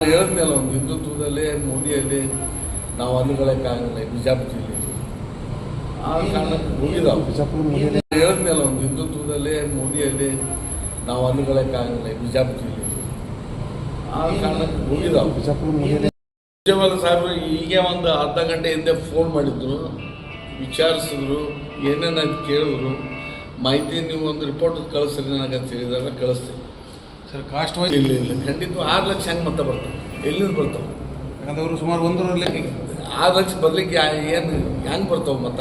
ಹೇಳಿದ್ನಲ್ಲ ಒಂದು ಹಿಂದುತ್ವದಲ್ಲಿ ಮೋದಿಯಲ್ಲಿ ನಾವು ಅನುಗಳಕ್ಕಾಗಲ್ಲ ಬಿಜಾಪುರ ಜಿಲ್ಲೆ ಆ ಕಾರಣಕ್ಕೆ ಹೋಗಿದ್ದಾವೆ ಹೇಳಿದ್ನಲ್ಲ ಒಂದು ಹಿಂದುತ್ವದಲ್ಲಿ ಮೋದಿಯಲ್ಲಿ ನಾವು ಅನುಗಳಕ್ಕಾಗಲ್ಲ ಬಿಜಾಪುರ ಜಿಲ್ಲೆ ಆ ಕಾರಣಕ್ಕೆ ಹೋಗಿದ್ದಾವೆ ವಿಜಯವಾದ ಸಾಹೇಬರು ಈಗ ಒಂದು ಅರ್ಧ ಗಂಟೆ ಹಿಂದೆ ಫೋನ್ ಮಾಡಿದ್ರು ವಿಚಾರಿಸಿದ್ರು ಏನೇನಾಗಿ ಕೇಳಿದ್ರು. ಮಾಹಿತಿ ನೀವು ಒಂದು ರಿಪೋರ್ಟ್ ಕಳಿಸ್ರಿ ನನಗೆ ಅಂತ ಹೇಳಿದಾಗ ಕಳಿಸ್ತೀನಿ. ಸರ್ ಕಾಸ್ಟ್ ವೈಸ್ ಇಲ್ಲ ಇಲ್ಲ ಖಂಡಿತ ಆರು ಲಕ್ಷ ಹೆಂಗೆ ಮತ ಬರ್ತಾವೆ ಎಲ್ಲಿಂದ ಬರ್ತಾವೆ. ಯಾಕಂದ್ರೆ ಅವರು ಸುಮಾರು ಲಕ್ಷ ಆರು ಲಕ್ಷ ಬರ್ಲಿಕ್ಕೆ ಏನು ಹೆಂಗೆ ಬರ್ತಾವೆ ಮತ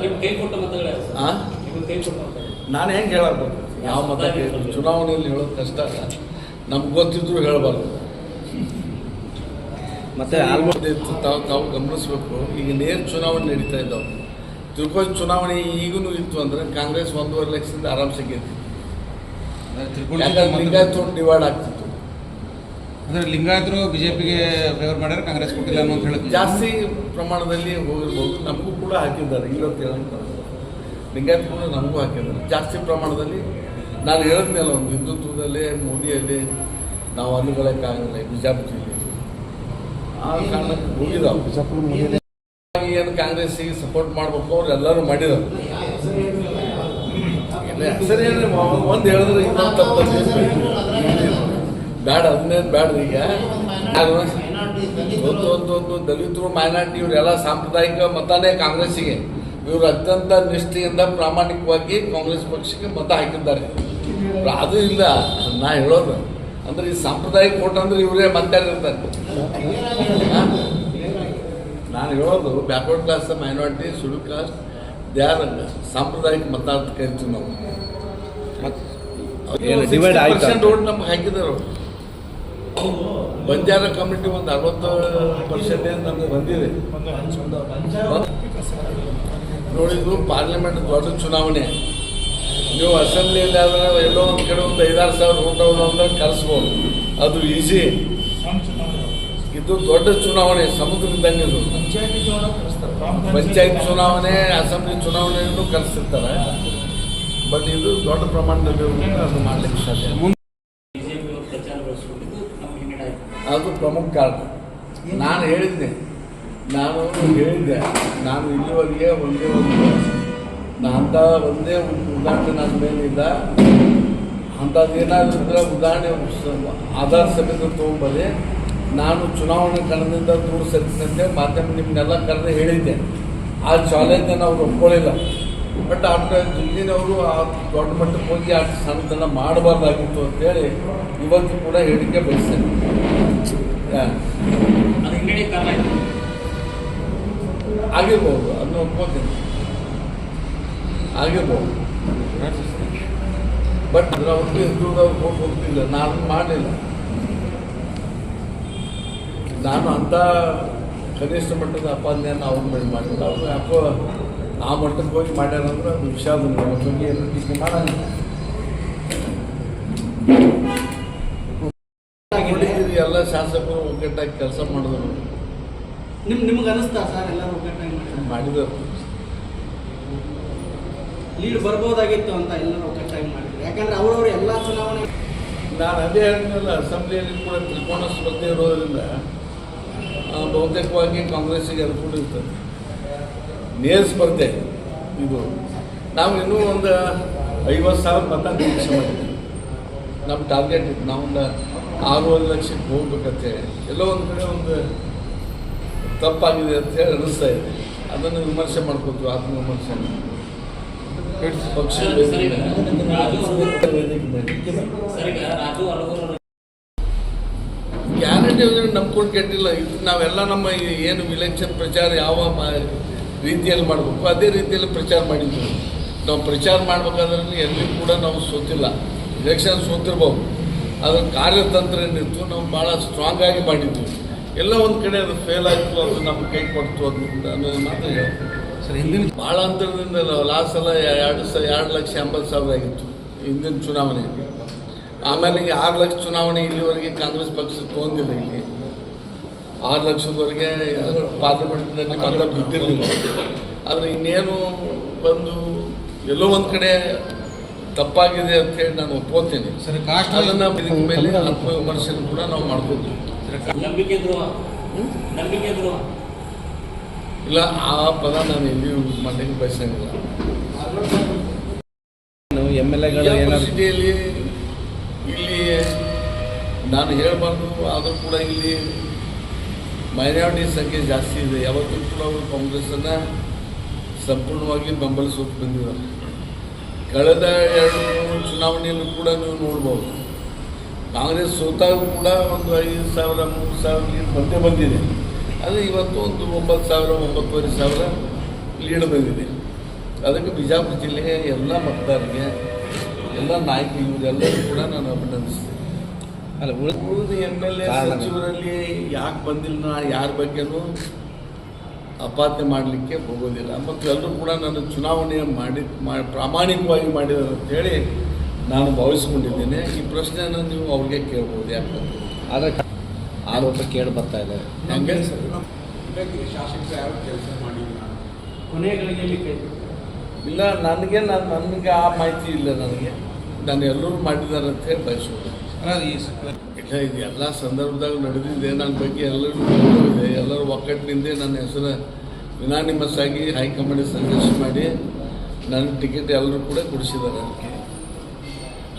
ನಿಮ್ಮ ಕೈ ಕೊಟ್ಟ ಮತಗಳೇ ಆ? ನಿಮ್ಮ ಕೈ ಕೊಟ್ಟ ನಾನು ಹೆಂಗೆ ಹೇಳಬಾರ್ದು? ಯಾವ ಮತ ಕೇಳಿದ್ರು ಚುನಾವಣೆಯಲ್ಲಿ ಹೇಳೋದು ಕಷ್ಟ ನಮ್ಗೆ ಗೊತ್ತಿದ್ರು ಹೇಳಬಾರ್ದು. ಮತ್ತೆ ಆಲ್ಮೋಸ್ಟ್ ಇತ್ತು ತಾವು ತಾವು ಗಮನಿಸಬೇಕು. ಈಗ ನೇರ ಚುನಾವಣೆ ನಡೀತಾ ಇದ್ದಾವೆ. ತಿರುಪತಿ ಚುನಾವಣೆ ಈಗೂ ಇತ್ತು ಅಂದ್ರೆ ಕಾಂಗ್ರೆಸ್ ಒಂದೂವರೆ ಲಕ್ಷದಿಂದ ಆರಾಮ್ಸೆ ಗೆದ್ದು ಲಿಂಗಾಯತ್ ಡಿವೈಡ್ ಆಗ್ತಿತ್ತು. ಅಂದ್ರೆ ಲಿಂಗಾಯತರು ಬಿಜೆಪಿಗೆ ಫೇವರ್ ಮಾಡ್ಯಾರ ಕಾಂಗ್ರೆಸ್ ಕೊಟ್ಟಿಲ್ಲ ಅಂತ ಹೇಳಿದ್ರು ಜಾಸ್ತಿ ಪ್ರಮಾಣದಲ್ಲಿ ಹೋಗಿರ್ಬೋದು. ನಮಗೂ ಕೂಡ ಹಾಕಿದ್ದಾರೆ. ಇಲ್ಲ ಅಂತ ಹೇಳಂತ ಲಿಂಗಾಯತ್ ಕೂಡ ನಮಗೂ ಹಾಕಿದ್ದಾರೆ. ಜಾಸ್ತಿ ಪ್ರಮಾಣದಲ್ಲಿ ನಾನು ಹೇಳಿದ್ನಲ್ಲ ಒಂದು ಹಿಂದುತ್ವದಲ್ಲಿ ಮೋದಿಯಲ್ಲಿ ನಾವು ಅನುಗಳಕ್ಕಾಗಲ್ಲ ಬಿಜಾಪುರ ಜಿಲ್ಲೆ ಆ ಕಾರಣಕ್ಕೆ ಹೋಗಿದ್ದಾವೆ ಏನು ಕಾಂಗ್ರೆಸ್ಸಿಗೆ ಸಪೋರ್ಟ್ ಮಾಡ್ಬೇಕು ಅವ್ರು ಎಲ್ಲರೂ ಮಾಡಿದ್ರು ಹೆಸರು ಹೇಳಿ ಒಂದು ಹೇಳಿದ್ರೆ ಇನ್ನೊಂದು ಬೇಡ ಅದನ್ನೇನು ಬೇಡ ಈಗ? ಒಂದು ಒಂದು ಒಂದು ದಲಿತರು ಮೈನಾರಿಟಿ ಇವರೆಲ್ಲ ಸಾಂಪ್ರದಾಯಿಕ ಮತನೇ ಕಾಂಗ್ರೆಸ್ಸಿಗೆ. ಇವರು ಅತ್ಯಂತ ನಿಷ್ಠೆಯಿಂದ ಪ್ರಾಮಾಣಿಕವಾಗಿ ಕಾಂಗ್ರೆಸ್ ಪಕ್ಷಕ್ಕೆ ಮತ ಹಾಕಿದ್ದಾರೆ. ಅದು ಇಲ್ಲ ನಾ ಹೇಳೋದು. ಅಂದ್ರೆ ಈ ಸಾಂಪ್ರದಾಯಿಕ ಓಟ್ ಅಂದ್ರೆ ಇವರೇ ಮಾತಾಡಿರ್ತಾರೆ ನಾನು ಹೇಳೋದು ಬ್ಯಾಕ್ವರ್ಡ್ ಕ್ಲಾಸ್ ಮೈನಾರಿಟಿ ಸುಡು ಕಾಸ್ಟ್ ದೇ ಸಾಂಪ್ರದಾಯಿಕ ಮತ ಅಂತ ಕರಿತೀವಿ ನಾವು ಡಿವೈಡ್ divide ಆಯ್ತಾ? ಪರ್ಸೆಂಟ್ ಓಟ್ ನಮ್ಗೆ ಹಾಕಿದ್ದಾರೆ ಅವ್ರು. ಬಂಜಾರ ಕಮಿಟಿ ಒಂದು ಅರವತ್ತು ಪರ್ಸೆಂಟೇಜ್ ನಮ್ಗೆ ಬಂದಿದೆ. ನೋಡಿದ್ರು ಪಾರ್ಲಿಮೆಂಟ್ ದೊಡ್ಡ ಚುನಾವಣೆ. ನೀವು ಅಸೆಂಬ್ಲಿಯಲ್ಲಿ ಆದ್ರೆ ಎಲ್ಲೋ ಒಂದು ಕಡೆ ಒಂದು ಐದಾರು ಸಾವಿರ ಓಟ್ ಅಂದ್ರೆ ಕರೆಸ್ಬೋದು. ಅದು ಈಸಿ ಇದು ದೊಡ್ಡ ಚುನಾವಣೆ ಸಮುದ್ರದಂಗೆ ಇದು ಪಂಚಾಯತ್ ಚುನಾವಣೆ, ಅಸೆಂಬ್ಲಿ ಚುನಾವಣೆಯನ್ನು ಕಲಿಸಿರ್ತಾರೆ. ಬಟ್ ಇದು ದೊಡ್ಡ ಪ್ರಮಾಣದಲ್ಲಿ ಅದು ಮಾಡ್ಲಿಕ್ಕೆ ಸಾಧ್ಯ. ಅದು ಪ್ರಮುಖ ಕಾರಣ. ನಾನು ಹೇಳಿದ್ದೆ. ನಾನು ಹೇಳಿದ್ದೆ. ನಾನು ಇಲ್ಲಿವರೆಗೆ ಒಂದೇ ಒಂದು ಅಂತ ಒಂದೇ ಒಂದು ಉದಾಹರಣೆ ನನ್ನ ಮೇಲಿಲ್ಲ ಅಂಥದ್ದು ಏನಾದರೂ ಉದಾಹರಣೆ ಆಧಾರ ಸಮೇತ ತೊಗೊಂಬಲ್ಲಿ ನಾನು ಚುನಾವಣೆ ಕಣದಿಂದ ದೂರ ಸರಿಸಿದಂತೆ ಮಾಧ್ಯಮ ನಿಮ್ಮನ್ನೆಲ್ಲ ಕರೆದು ಹೇಳಿದ್ದೆ. ಆ ಚಾಲೆಂಜನ್ನು ಅವ್ರು ಒಪ್ಕೊಳ್ಳಿಲ್ಲ ಬಟ್ ಆಫ್ಟರ್ ಜಿಲ್ಲಿನವರು ಆ ದೊಡ್ಡ ಮಟ್ಟಕ್ಕೆ ಹೋಗಿ ಆ ಸಣ್ಣತನ ಮಾಡಬಾರ್ದಾಗಿತ್ತು ಅಂತೇಳಿ ಇವತ್ತು ಕೂಡ ಹೇಳಿಕೆ ಬಯಸ್ತೇನೆ. ಆಗಿರ್ಬೋದು, ಅದನ್ನ ಒಪ್ಕೋತೀನಿ ಆಗಿರ್ಬೋದು. ಬಟ್ ಅದ್ರ ಅವ್ರಿಗೆ ಹೋಗಿ ಹೋಗ್ತಿಲ್ಲ. ನಾನು ಮಾಡಲಿಲ್ಲ. ನಾನು ಅಂಥ ಕನಿಷ್ಠ ಮಟ್ಟದ ಅಪಾದನೆಯನ್ನು ಅವ್ರ ಮೇಲೆ ಮಾಡಿಲ್ಲ. ಅವರು ಯಾಕೋ ಆ ಮಟ್ಟಕ್ಕೆ ಹೋಗಿ ಮಾಡ್ಯಾರಂದ್ರೆ ಅದು ವಿಷಾದ ಬಗ್ಗೆ ಏನು ಟೀಕೆ ಮಾಡಂಗಿಲ್ಲ ನೋಡಿದ್ದೀರಿ ಎಲ್ಲ ಶಾಸಕರು ಒಗ್ಗಟ್ಟಾಗಿ ಕೆಲಸ ಮಾಡಿದ್ರು. ನಿಮ್ ನಿಮ್ಗೆ ಅನಿಸ್ತಾ ಸರ್ ಎಲ್ಲರೂ ಒಗ್ಗಟ್ಟಾಗಿ ಮಾಡಿದ್ರು? ಲೀಡ್ ಬರ್ಬೋದಾಗಿತ್ತು ಅಂತ ಎಲ್ಲರೂ ಒಗ್ಗಟ್ಟಾಗಿ ಮಾಡಿದ್ರು. ಯಾಕಂದ್ರೆ ಅವ್ರವ್ರು ಎಲ್ಲ ಚುನಾವಣೆ ನಾನು ಅದೇ ಹೇಳಿದ್ನಲ್ಲ ಅಸೆಂಬ್ಲಿಯಲ್ಲಿ ಕೂಡ ತ್ರಿಕೋನ ಸ್ಪರ್ಧೆ ಇರೋದ್ರಿಂದ ಬಹುತೇಕವಾಗಿ ಕಾಂಗ್ರೆಸ್ಸಿಗೆ ಅನುಕೂಲ ಇರ್ತದೆ ನೇರ ಸ್ಪರ್ಧೆ ಇದು ನಾವು ಇನ್ನೂ ಒಂದು ಐವತ್ತು ಸಾವಿರ ಮತ ನಿರೀಕ್ಷೆ ಮಾಡಿದ್ವಿ ನಮ್ಮ ಟಾರ್ಗೆಟ್ ಇತ್ತು ನಾವೊಂದು ಆರೂವರೆ ಲಕ್ಷಕ್ಕೆ ಹೋಗ್ಬೇಕಂತೇಳಿ ಎಲ್ಲೋ ಒಂದು ಕಡೆ ಒಂದು ತಪ್ಪಾಗಿದೆ ಅಂತ ಹೇಳಿ ಅನಿಸ್ತಾ ಇದೆ ಅದನ್ನು ವಿಮರ್ಶೆ ಮಾಡ್ಕೊತೀವಿ ಆತ್ಮವಿಮರ್ಶೆ ಪಕ್ಷ. ವೇದಿಕೆ ಮೇಲೆ. ಗ್ಯಾರಂಟಿ ಯೋಜನೆ ನಂಬ್ಕೊಂಡು ಕೆಟ್ಟಿಲ್ಲ. ಇದು ನಾವೆಲ್ಲ ನಮ್ಮ ಏನು ಇಲೆಕ್ಷನ್ ಪ್ರಚಾರ ಯಾವ ರೀತಿಯಲ್ಲಿ ಮಾಡಬೇಕು? ಅದೇ ರೀತಿಯಲ್ಲಿ ಪ್ರಚಾರ ಮಾಡಿದ್ವಿ ನಾವು. ಪ್ರಚಾರ ಮಾಡಬೇಕಾದ್ರೆ ಎಲ್ಲಿ ಕೂಡ ನಾವು ಸೋತಿಲ್ಲ. ಇಲೆಕ್ಷನ್ ಸೋತಿರ್ಬೋದು. ಅದರ ಕಾರ್ಯತಂತ್ರ ಏನಿತ್ತು ನಾವು ಭಾಳ ಸ್ಟ್ರಾಂಗ್ ಆಗಿ ಮಾಡಿದ್ವಿ. ಎಲ್ಲ ಒಂದು ಕಡೆ ಅದು ಫೇಲ್ ಆಯಿತು ಅದು ನಮ್ಮ ಕೈ ಕೊಡ್ತು ಅದು ಅನ್ನೋದು ಮಾತ್ರ ಹೇಳ್ತೀನಿ. ಸರ್ ಹಿಂದಿನ ಭಾಳ ಅಂತರದಿಂದ ಲಾಸ್ಟ್ ಸಲ ಎರಡು ಸ ಎರಡು ಲಕ್ಷ ಎಂಬತ್ತು ಸಾವಿರ ಆಗಿತ್ತು ಹಿಂದಿನ ಚುನಾವಣೆ ಆಮೇಲೆ ಈಗ ಆರು ಲಕ್ಷ ಚುನಾವಣೆ ಇಲ್ಲಿವರೆಗೆ ಕಾಂಗ್ರೆಸ್ ಪಕ್ಷ ತೊಗೊಂಡಿಲ್ಲ ಇಲ್ಲಿ. ಆರು ಲಕ್ಷದವರೆಗೆ ಪಾರ್ಲಿಮೆಂಟ್ನಲ್ಲಿ ಮತ ಬಿದ್ದಿರಲಿಲ್ಲ ಆದರೆ ಇನ್ನೇನು ಬಂದು ಎಲ್ಲೋ ಒಂದು ಕಡೆ ತಪ್ಪಾಗಿದೆ ಅಂತ ಹೇಳಿ ನಾನು ಒಪ್ಕೋತೀನಿ. ಸರ್ ಕಾಸ್ಟ್ ಅದನ್ನ ಇದಕ್ಕೆ ಮೇಲೆ ಆತ್ಮವಿಮರ್ಶೆನೂ ಕೂಡ ನಾವು ಮಾಡ್ಕೋತೀವಿ ಇಲ್ಲ ಆ ಪದ ನಾನು ಎಲ್ಲಿ ಯೂಸ್ ಮಾಡಲಿಕ್ಕೆ ಬಯಸಂಗಿಲ್ಲ. ಎಂ ಎಲ್ ಎಗಳು ಇಲ್ಲಿ ನಾನು ಹೇಳಬಾರ್ದು, ಆದರೂ ಕೂಡ ಇಲ್ಲಿ ಮೈನಾರಿಟಿ ಸಂಖ್ಯೆ ಜಾಸ್ತಿ ಇದೆ. ಯಾವತ್ತೂ ಕೂಡ ಅವರು ಕಾಂಗ್ರೆಸ್ಸನ್ನು ಸಂಪೂರ್ಣವಾಗಿ ಬೆಂಬಲಿಸೋಕೆ ಬಂದಿದ್ದಾರೆ ಕಳೆದ ಎರಡು ಚುನಾವಣೆಯಲ್ಲೂ ಕೂಡ ನೀವು ನೋಡ್ಬೋದು. ಕಾಂಗ್ರೆಸ್ ಸೋತಾಗ ಕೂಡ ಒಂದು ಐದು ಸಾವಿರ, ಮೂರು ಸಾವಿರ ಲೀಡ್ ಬಂದೇ ಬಂದಿದೆ. ಅದು ಇವತ್ತು ಒಂದು ಒಂಬತ್ತು ಸಾವಿರ, ಒಂಬತ್ತುವರೆ ಸಾವಿರ ಲೀಡ್ ಬಂದಿದೆ. ಅದಕ್ಕೆ ಬಿಜಾಪುರ ಜಿಲ್ಲೆಯ ಎಲ್ಲ ಮತದಾರರಿಗೆ ಎಲ್ಲ ನಾಯಕರು ಇವರೆಲ್ಲರೂ ಕೂಡ ನಾನು ಅಭಿನಂದಿಸ್ತೀನಿ. ಅಲ್ಲ ಉಳಿದ ಎಂ ಎಲ್ ಎ ಸಚಿವರಲ್ಲಿ ಯಾಕೆ ಬಂದಿಲ್ಲ ಯಾರ ಬಗ್ಗೆನೂ ಅಪಾತೆ ಮಾಡಲಿಕ್ಕೆ ಹೋಗೋದಿಲ್ಲ. ಮತ್ತು ಎಲ್ಲರೂ ಕೂಡ ನಾನು ಚುನಾವಣೆ ಮಾಡಿ ಮಾ- ಪ್ರಾಮಾಣಿಕವಾಗಿ ಮಾಡಿದ್ದಾರೆ ಅಂತೇಳಿ ನಾನು ಭಾವಿಸ್ಕೊಂಡಿದ್ದೇನೆ. ಈ ಪ್ರಶ್ನೆಯನ್ನು ನೀವು ಅವ್ರಿಗೆ ಕೇಳ್ಬೋದು ಯಾಕೆ ಆದರೆ ಆರೋಪ ಕೇಳಿ ಬರ್ತಾ ಇದೆ ಹಂಗೆ? ಮಾಡಿಲ್ಲ. ಕೊನೆಗಳಿಗೆ ಇಲ್ಲ ನನಗೆ ನಾನು ನನಗೆ ಆ ಮಾಹಿತಿ ಇಲ್ಲ ನನಗೆ. ನಾನು ಎಲ್ಲರೂ ಮಾಡಿದ್ದಾರೆ ಅಂತ ಹೇಳಿ ಬಯಸೋದು ಇಲ್ಲ ಇದು ಎಲ್ಲ ಸಂದರ್ಭದಾಗ ನಡೆದಿದೆ ನನ್ನ ಬಗ್ಗೆ ಎಲ್ಲರೂ ಇದೆ ಎಲ್ಲರೂ ಒಕ್ಕಟ್ಟಿನಿಂದ ನನ್ನ ಹೆಸರು ವಿನಾನಿಮಸ್ ಆಗಿ ಹೈಕಮಾಂಡ್ ಸಜೆಸ್ಟ್ ಮಾಡಿ ನನ್ನ ಟಿಕೆಟ್ ಎಲ್ಲರೂ ಕೂಡ ಕೊಡಿಸಿದ್ದಾರೆ ಅದಕ್ಕೆ.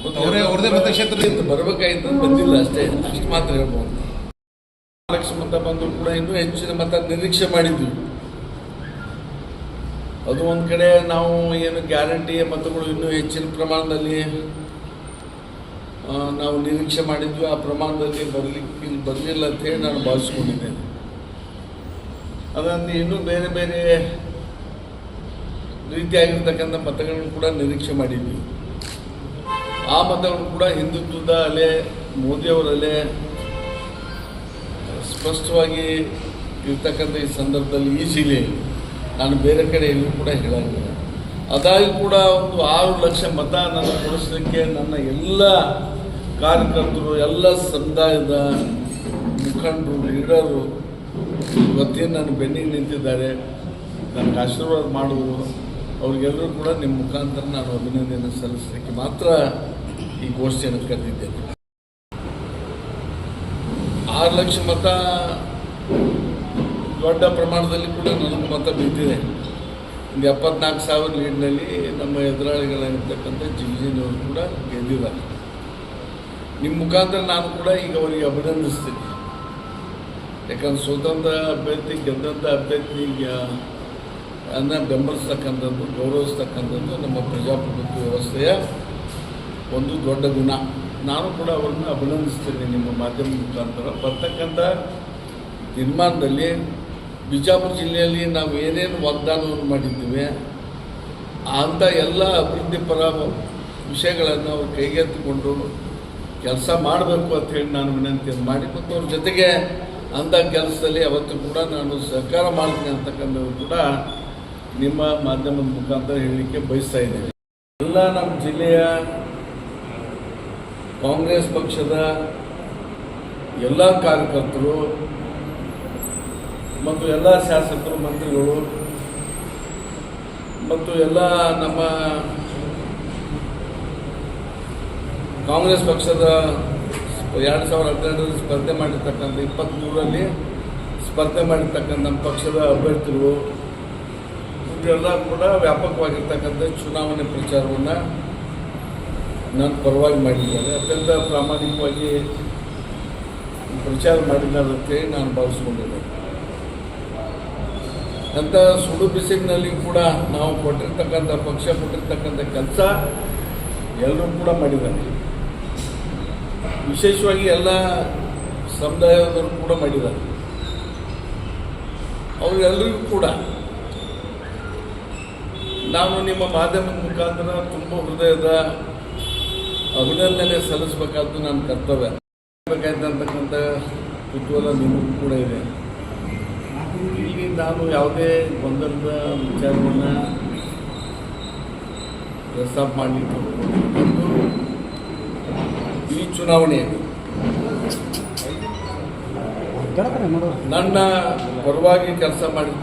ಮತ್ತು ಅವರೇ ಅವ್ರದೇ ಮತಕ್ಷೇತ್ರದಿಂದ ಅಂತ ಬಂದಿಲ್ಲ ಅಷ್ಟೇ. ಅಷ್ಟು ಮಾತ್ರ ಹೇಳ್ಬೋದು. ಲಕ್ಷ ಮತ ಬಂದು ಕೂಡ ಇನ್ನೂ ಹೆಚ್ಚಿನ ಮತ ನಿರೀಕ್ಷೆ ಮಾಡಿದ್ವಿ. ಅದು ಒಂದು ಕಡೆ ನಾವು ಏನು ಗ್ಯಾರಂಟಿ ಮತಗಳು ಇನ್ನೂ ಹೆಚ್ಚಿನ ಪ್ರಮಾಣದಲ್ಲಿ ನಾವು ನಿರೀಕ್ಷೆ ಮಾಡಿದ್ವಿ, ಆ ಪ್ರಮಾಣದಲ್ಲಿ ಬರಲಿಕ್ಕೆ ಬರಲಿಲ್ಲ ಅಂತ ಹೇಳಿ ನಾನು ಭಾವಿಸ್ಕೊಂಡಿದ್ದೇನೆ. ಅದರಲ್ಲಿ ಇನ್ನೂ ಬೇರೆ ಬೇರೆ ರೀತಿಯಾಗಿರ್ತಕ್ಕಂಥ ಮತಗಳನ್ನು ಕೂಡ ನಿರೀಕ್ಷೆ ಮಾಡಿದ್ವಿ. ಆ ಮತಗಳು ಕೂಡ ಹಿಂದುತ್ವದ ಅಲೆ ಮೋದಿಯವರ ಅಲೆ, ಸ್ಪಷ್ಟವಾಗಿ ಇರ್ತಕ್ಕಂಥ ಈ ಸಂದರ್ಭದಲ್ಲಿ ಈ ಜಿಲ್ಲೆಯಲ್ಲಿ. ನಾನು ಬೇರೆ ಕಡೆ ಎಲ್ಲೂ ಕೂಡ ಹೇಳಂಗಿಲ್ಲ ಅದಾಗಿ ಕೂಡ ಒಂದು ಆರು ಲಕ್ಷ ಮತ ನನ್ನ ಕೊಡಿಸಲಿಕ್ಕೆ ನನ್ನ ಎಲ್ಲ ಕಾರ್ಯಕರ್ತರು, ಎಲ್ಲ ಸಮುದಾಯದ ಮುಖಂಡರು, ಲೀಡರು ಇವತ್ತೇನು ನನ್ನ ಬೆನ್ನಿಗೆ ನಿಂತಿದ್ದಾರೆ, ನನಗೆ ಆಶೀರ್ವಾದ ಮಾಡಿದ್ರು. ಅವ್ರಿಗೆಲ್ಲರೂ ಕೂಡ ನಿಮ್ಮ ಮುಖಾಂತರ ನಾನು ಅಭಿನಂದನೆ ಸಲ್ಲಿಸಲಿಕ್ಕೆ ಮಾತ್ರ ಈ ಗೋಷ್ಠಿಯನ್ನು ಕರೆದಿದ್ದೇನೆ. ಆರು ಲಕ್ಷ ಮತ ದೊಡ್ಡ ಪ್ರಮಾಣದಲ್ಲಿ ಕೂಡ ನನಗೆ ಮತ ಬಿದ್ದಿದೆ. ಒಂದು ಎಪ್ಪತ್ನಾಲ್ಕು ಸಾವಿರ ಲೀಡ್ನಲ್ಲಿ ನಮ್ಮ ಎದುರಾಳಿಗಳಾಗಿರ್ತಕ್ಕಂಥ ಜಿಲ್ಜಿನವರು ಕೂಡ ಗೆದ್ದಿದ್ದಾರೆ. ನಿಮ್ಮ ಮುಖಾಂತರ ನಾನು ಕೂಡ ಈಗ ಅವರಿಗೆ ಅಭಿನಂದಿಸ್ತೀನಿ. ಯಾಕಂದ್ರೆ ಸ್ವತಂತ್ರ ಅಭ್ಯರ್ಥಿ, ಗೆದ್ದಂಥ ಅಭ್ಯರ್ಥಿ ಅನ್ನ ಬೆಂಬಲಿಸ್ತಕ್ಕಂಥದ್ದು, ಗೌರವಿಸ್ತಕ್ಕಂಥದ್ದು ನಮ್ಮ ಪ್ರಜಾಪ್ರಭುತ್ವ ವ್ಯವಸ್ಥೆಯ ಒಂದು ದೊಡ್ಡ ಗುಣ. ನಾನು ಕೂಡ ಅವ್ರನ್ನ ಅಭಿನಂದಿಸ್ತೇನೆ ನಿಮ್ಮ ಮಾಧ್ಯಮ ಮುಖಾಂತರ. ಬರ್ತಕ್ಕಂಥ ತೀರ್ಮಾನದಲ್ಲಿ ಬಿಜಾಪುರ ಜಿಲ್ಲೆಯಲ್ಲಿ ನಾವು ಏನೇನು ವಾಗ್ದಾನವನ್ನು ಮಾಡಿದ್ದೀವಿ ಅಂಥ ಎಲ್ಲ ಅಭಿವೃದ್ಧಿ ಪರ ವಿಷಯಗಳನ್ನು ಅವ್ರು ಕೈಗೆತ್ತಿಕೊಂಡು ಕೆಲಸ ಮಾಡಬೇಕು ಅಂತ ಹೇಳಿ ನಾನು ವಿನಂತಿಯನ್ನು ಮಾಡಿ, ಮತ್ತು ಅವ್ರ ಜೊತೆಗೆ ಅಂಥ ಕೆಲಸದಲ್ಲಿ ಅವತ್ತು ಕೂಡ ನಾನು ಸಹಕಾರ ಮಾಡ್ತೀನಿ ಅಂತಕ್ಕಂಥದ್ದು ಕೂಡ ನಿಮ್ಮ ಮಾಧ್ಯಮದ ಮುಖಾಂತರ ಹೇಳಲಿಕ್ಕೆ ಬಯಸ್ತಾ ಇದ್ದೇನೆ. ಎಲ್ಲ ನಮ್ಮ ಜಿಲ್ಲೆಯ ಕಾಂಗ್ರೆಸ್ ಪಕ್ಷದ ಎಲ್ಲ ಕಾರ್ಯಕರ್ತರು ಮತ್ತು ಎಲ್ಲ ಶಾಸಕರು, ಮಂತ್ರಿಗಳು ಮತ್ತು ಎಲ್ಲ ನಮ್ಮ ಕಾಂಗ್ರೆಸ್ ಪಕ್ಷದ ಎರಡು ಸಾವಿರದ ಹದಿನೆಂಟರಲ್ಲಿ ಸ್ಪರ್ಧೆ ಮಾಡಿರ್ತಕ್ಕಂಥ ಇಪ್ಪತ್ತ್ಮೂರರಲ್ಲಿ ಸ್ಪರ್ಧೆ ಮಾಡಿರ್ತಕ್ಕಂಥ ನಮ್ಮ ಪಕ್ಷದ ಅಭ್ಯರ್ಥಿಗಳು, ಇವರೆಲ್ಲ ಕೂಡ ವ್ಯಾಪಕವಾಗಿರ್ತಕ್ಕಂಥ ಚುನಾವಣೆ ಪ್ರಚಾರವನ್ನು ನಾನು ಪರವಾಗಿ ಮಾಡಿದ್ದೇನೆ. ಅತ್ಯಂತ ಪ್ರಾಮಾಣಿಕವಾಗಿ ಪ್ರಚಾರ ಮಾಡಿದ್ದಾರೆ ನಾನು ಭಾವಿಸ್ಕೊಂಡಿದ್ದೇನೆ. ಅಂತ ಸುಡು ಬಿಸಿಲಿನಲ್ಲಿ ಕೂಡ ನಾವು ಕೊಟ್ಟಿರ್ತಕ್ಕಂಥ ಪಕ್ಷ, ಕೊಟ್ಟಿರ್ತಕ್ಕಂಥ ಕೆಲಸ ಎಲ್ಲರೂ ಕೂಡ ಮಾಡಿದ್ದಾರೆ. ವಿಶೇಷವಾಗಿ ಎಲ್ಲ ಸಮುದಾಯದವರು ಕೂಡ ಮಾಡಿದ್ದಾರೆ. ಅವರೆಲ್ಲರಿಗೂ ಕೂಡ ನಾನು ನಿಮ್ಮ ಮಾಧ್ಯಮದ ಮುಖಾಂತರ ತುಂಬ ಹೃದಯದ ಅಭಿನಂದನೆ ಸಲ್ಲಿಸಬೇಕಾದ್ದು ನನ್ನ ಕರ್ತವ್ಯ. ಬೇಕಾಯ್ತಕ್ಕಂಥ ಕುತೂಹಲ ನಿಮಗೂ ಕೂಡ ಇದೆ. ಇಲ್ಲಿ ನಾನು ಯಾವುದೇ ಗೊಂದಲದ ವಿಚಾರವನ್ನು ಪ್ರಸ್ತಾಪ ಮಾಡಲಿಕ್ಕೆ ಒಂದು ಈ ಚುನಾವಣೆಯಲ್ಲಿ. ನನ್ನ ಪರವಾಗಿ ಕೆಲಸ ಮಾಡಿ